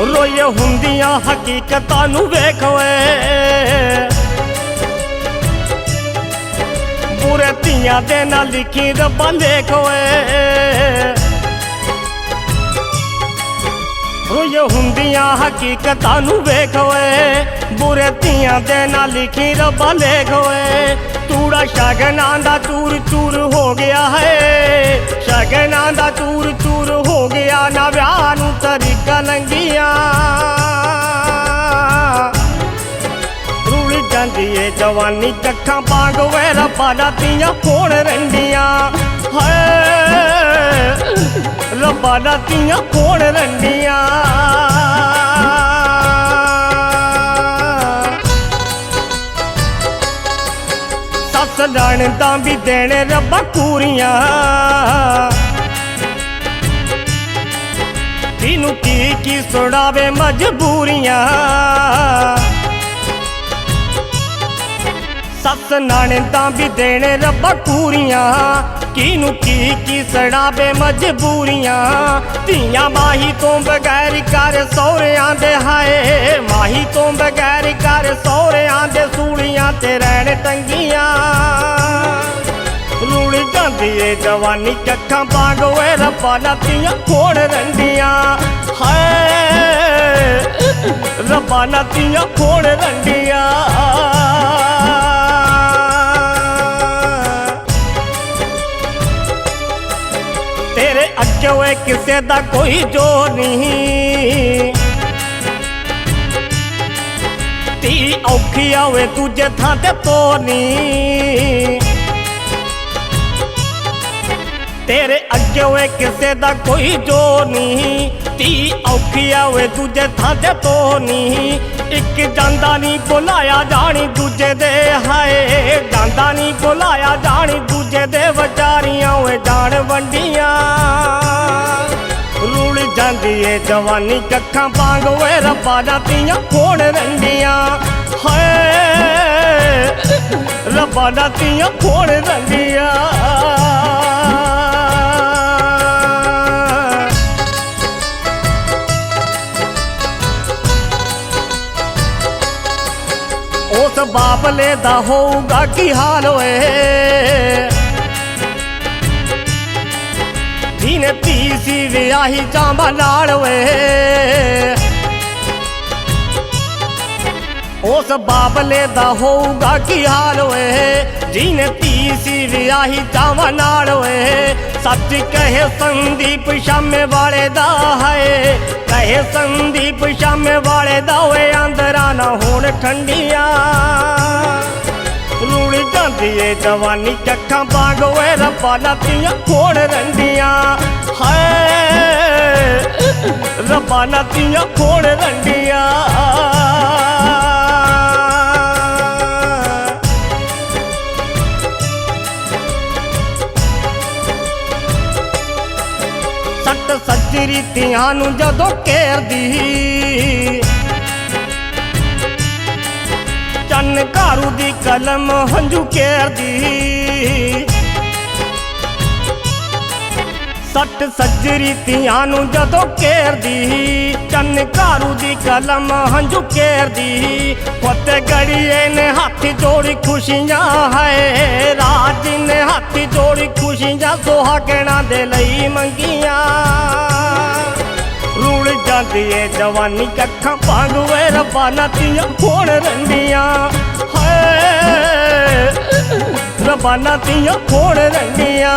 ਰੋਏ ਹੁੰਦੀਆਂ ਹਕੀਕਤਾਂ ਨੂੰ ਵੇਖ ਓਏ। ਬੁਰੇ ਧੀਆਂ ਦੇ ਨਾਲ ਲਿਖੀ ਰੱਬਾਂ ਲੇਖ ਓਏ। ਰੋਏ ਹੁੰਦੀਆਂ ਹਕੀਕਤਾਂ ਨੂੰ ਵੇਖ ਓਏ। ਬੁਰੇ ਧੀਆਂ ਦੇ ਨਾਲ ਲਿਖੀ ਰੱਬਾਂ ਲੇਖ ਓਏ। ਤੂੜਾ ਸ਼ਗਨਾਂ ਦਾ ਚੂਰ ਚੂਰ ਹੋ ਗਿਆ ਹੈ। ਸ਼ਗਨਾਂ ਦਾ ਚੂਰ ਚੂਰ ਹੋ ਗਿਆ ਨਾ ਵਿਆਹ ਨੂੰ ਤਰੀਕਾ ਲੰਗੀਆਂ ਜਾਂਦੀ ਏ ਜਵਾਨੀ ਕੱਖਾਂ ਪਾਗ ਵੇ ਰੱਬਾ ਦਾ ਤੀਆਂ ਕੋਣ ਰੰਡੀਆਂ ਹਾਏ ਰੱਬਾ ਦਾ ਤੀਆਂ ਕੋਣ ਰੰਡੀਆਂ ਸੱਸ ਜਾਣਦਾ ਵੀ ਦੇਣੇ ਰੱਬਾ ਕੂਰੀਆਂ ਤੀਨੂੰ ਕੀ ਕੀ ਸੁਣਾਵੇ ਮਜਬੂਰੀਆਂ? ਸੱਸ ਨਾਣਦਾ ਵੀ ਦੇਣੇ ਰੱਬਾ ਕੂਰੀਆਂ ਕਿਨੂੰ ਕੀ ਕੀ ਸੜਾਵੇ ਮਜਬੂਰੀਆਂ। ਧੀਆਂ ਮਾਹੀ ਤੋਂ ਬਗੈਰ ਕਰ ਸਹੁਰਿਆਂ ਦੇ ਹਾਏ। ਮਾਹੀ ਤੋਂ ਬਗੈਰ ਕਰ ਸਹੁਰਿਆਂ ਦੇ ਸੂਲੀਆਂ ਤੇ ਰਹਿਣ ਟੰਗੀਆਂ ਰੂੜ ਜਾਂਦੀ ਏ ਜਵਾਨੀ ਕੱਖਾਂ ਬਾਗ ਰੱਬਾ ਨਾ ਤੀਆਂ ਕੋੜ ਰੰਡੀਆਂ। ਹਾਏ, ਰੱਬਾ ਨਾ ਤੀਆਂ ਕੋੜ ਰੰਡੀਆਂ। ਤੇਰੇ ਅੱਗੇ ਕਿਸੇ ਦਾ ਕੋਈ ਜੋ ਨਹੀਂ? ਤੀ ਔਖੀ ਆਵੇ ਦੂਜੇ ਥਾਂ ਤੇ ਤੋਰਨੀ। ਤੇਰੇ ਅੱਗੇ ਓਏ ਕਿਸੇ ਦਾ ਕੋਈ ਜੋ ਨਹੀਂ। ਤੀ ਔਖੀ ਆਵੇ ਦੂਜੇ ਥਾਂ ਤੇ ਤੋਰਨੀ। ਇੱਕ ਜਾਂਦਾ ਨਹੀਂ ਬੁਲਾਇਆ ਜਾਣੀ ਦੂਜੇ ਦੇ ਹਾਏ। ਜਾਂਦਾ ਨਹੀਂ ਬੁਲਾਇਆ ਜਾਣੀ ਦੂਜੇ ਦੇ ਵਿਚਾਰੀਆਂ ਓਏ ਜਾਣ ਵੰਡੀਆਂ। ਜਾਂਦੀ ਏ ਜਵਾਨੀ ਕੱਖਾਂ ਪਾਂਗ ਓਏ ਰੱਬਾ ਦਾ ਤੀਆਂ ਕੋਣ ਰੰਗੀਆਂ ਹਾਏ, ਰੱਬਾ ਦਾ ਤੀਆਂ ਕੋਣ ਰੰਗੀਆਂ ਉਸ ਬਾਬਲੇ ਦਾ ਹੋਊਗਾ ਕੀ ਹਾਲ ਓਏ? ਜਿਹਨੇ ਧੀ ਸੀ, ਵਿਆਹੀ ਚਾਂਬਾ ਨਾਲ ਓਏ। ਉਸ ਬਾਬਲੇ ਦਾ ਹੋਊਗਾ ਕੀ ਹਾਲ ਓਏ? ਜਿਹਨੇ ਧੀ ਸੀ, ਵਿਆਹੀ ਚਾਂਬਾ ਨਾਲ ਓਏ। ਸੱਚ ਕਹੇ ਸੰਦੀਪ ਸ਼ਾਮੇ ਵਾਲੇ ਦਾ ਹੈ ਕਹੇ ਸੰਦੀਪ ਸ਼ਾਮੇ ਵਾਲੇ ਦਾ ਓਏ, ਅੰਦਰਾਂ ਨਾ ਹੋਣ ਠੰਡੀਆਂ। ਰੂੜ ਜਾਂਦੀ ਏ ਜਵਾਨੀ ਕੱਖਾਂ ਬਾਗ ਓਏ ਰੱਬਾ ਨਾ ਕੋੜ ਰੰਡੀਆਂ ਹਾਏ, ਰੱਬਾ ਨਾ ਤੀਆਂ ਕੋੜ ਰੰਡੀਆਂ ਸੱਟ ਸੱਜਰੀ ਧੀਆਂ ਨੂੰ ਜਦੋਂ ਘੇਰਦੀ ਚੰਨ ਦੀ ਕਲਮ ਹੰਝੂ ਕੇਰਦੀ। ਸੱਟ ਸੱਜਰੀ ਧੀਆਂ ਨੂੰ ਜਦੋਂ ਕੇਰਦੀ, ਚੰਨ ਘਾਰੂ ਦੀ ਕਲਮ ਹੰਝੂ ਕੇਰਦੀ। ਫਤੇ ਗੜੀਏ ਨੇ ਹੱਥ ਜੋੜੀ ਖੁਸ਼ੀਆਂ ਹੈ ਰਾਜ ਨੇ ਹੱਥ ਜੋੜੀ ਖੁਸ਼ੀਆਂ ਸੁਹਾਗਣਾ ਦੇ ਲਈ ਮੰਗੀਆਂ। ਰੂੜ ਜਾਂਦੀ ਜਵਾਨੀ ਕੱਖਾਂ ਪਾਗਵੇ ਰੱਬਾ ਨਾ ਤੀਆਂ ਹੋਣ ਰੰਗੀਆਂ। ਹਾਏ, ਰੱਬਾ ਨਾ ਤੀਆਂ ਕੋਣ ਰੰਡੀਆਂ